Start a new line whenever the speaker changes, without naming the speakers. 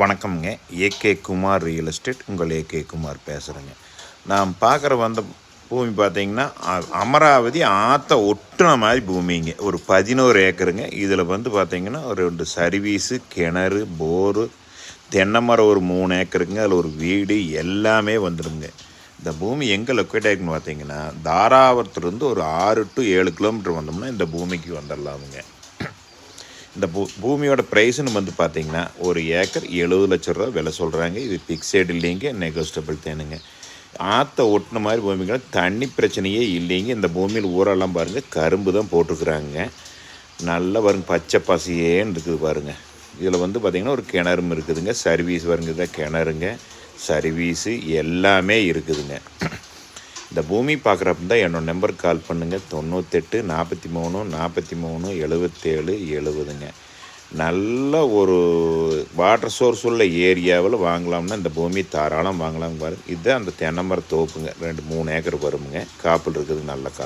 வணக்கம்ங்க. AK Kumar real estate. உங்கள் AK Kumar பேசுகிறேங்க நான் பார்க்குற வந்த பூமி பார்த்தீங்கன்னா அமராவதி ஆற்ற ஒட்டுன மாதிரி பூமிங்க. ஒரு பதினோரு ஏக்கருங்க. இதில் வந்து பார்த்தீங்கன்னா ஒரு ரெண்டு சர்வீஸு கிணறு போரு தென்னை மரம் ஒரு மூணு ஏக்கருங்க. அதில் ஒரு வீடு எல்லாமே வந்துடுங்க. இந்த பூமி எங்கே லொக்கேட் ஆகிருக்குன்னு பார்த்தீங்கன்னா தாராபுரத்துலேருந்து ஒரு ஆறு டு ஏழு கிலோமீட்டர் வந்தோம்னா இந்த பூமிக்கு வந்துடலாமுங்க. இந்த பூ பூமியோட ப்ரைஸுன்னு வந்து பார்த்தீங்கன்னா ஒரு ஏக்கர் எழுபது லட்ச ரூபா விலை சொல்கிறாங்க இது ஃபிக்ஸட் இல்லைங்க நெகோஸ்டபிள் தேனுங்க. ஆற்ற ஒட்டின மாதிரி பூமிகள் தண்ணி பிரச்சனையே இல்லைங்க. இந்த பூமியில் ஊரெல்லாம் பாருங்கள் கரும்பு தான் போட்டிருக்குறாங்க. நல்லா வருங்க பச்சை பசியேன்னு இருக்குது பாருங்கள் இதில் வந்து பார்த்திங்கன்னா ஒரு கிணறும் இருக்குதுங்க. சர்வீஸ் வருங்க கிணறுங்க. சர்வீஸு எல்லாமே இருக்குதுங்க. இந்த பூமி பார்க்குறப்ப தான் என்னோட நம்பருக்கு கால் பண்ணுங்கள் தொண்ணூத்தெட்டு நாற்பத்தி மூணு நாற்பத்தி மூணு எழுபத்தேழு எழுபதுங்க நல்ல ஒரு வாட்டர் சோர்ஸ் உள்ள ஏரியாவில் வாங்கலாம்னா இந்த பூமி தாராளம் வாங்கலாம் பாருங்க. இதுதான் அந்த தென்னை மர தோப்புங்க. ரெண்டு மூணு ஏக்கர் வருமுங்க. காப்பில் இருக்குது நல்ல காப்பு.